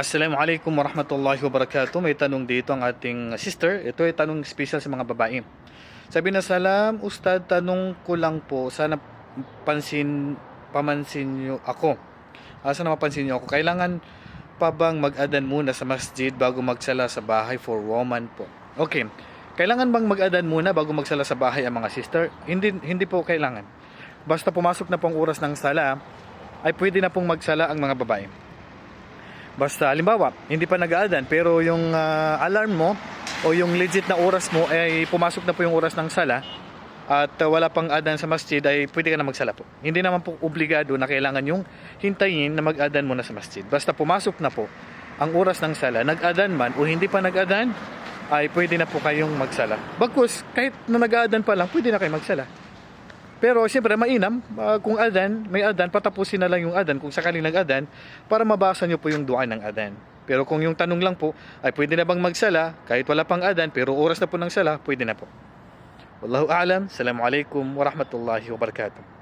Assalamualaikum warahmatullahi wabarakatuh. May tanong dito ang ating sister. Ito ay tanong special sa mga babae. Sabi na salam, Ustad, tanong ko lang po, sana pansin, pamansin niyo ako. Ah, sana mapansin niyo ako. Kailangan pa bang mag-adan muna sa masjid bago magsala sa bahay for woman po? Okay. Kailangan bang mag-adan muna bago magsala sa bahay ang mga sister? Hindi, hindi po kailangan. Basta pumasok na pong oras ng sala, ay pwede na pong magsala ang mga babae. Basta, halimbawa, hindi pa nag-aadan pero yung ah, alarm mo o yung legit na oras mo ay pumasok na po yung oras ng sala at ah, wala pang adan sa masjid ay pwede ka na magsala po. Hindi naman po obligado na kailangan yung hintayin na mag-adan muna sa masjid. Basta pumasok na po ang oras ng sala, nag-adan man o hindi pa nag-adan, ay pwede na po kayong magsala. Bagkus, kahit na nag-aadan pa lang, pwede na kayo magsala. Pero siyempre mainam, ah, kung adan, may adan, patapusin na lang yung adan kung sakaling nag-adan para mabasa nyo po yung dua ng adan. Pero kung yung tanong lang po, ay pwede na bang magsala kahit wala pang adan pero oras na po ng sala, pwede na po. Wallahu a'lam. Assalamualaikum warahmatullahi wabarakatuh.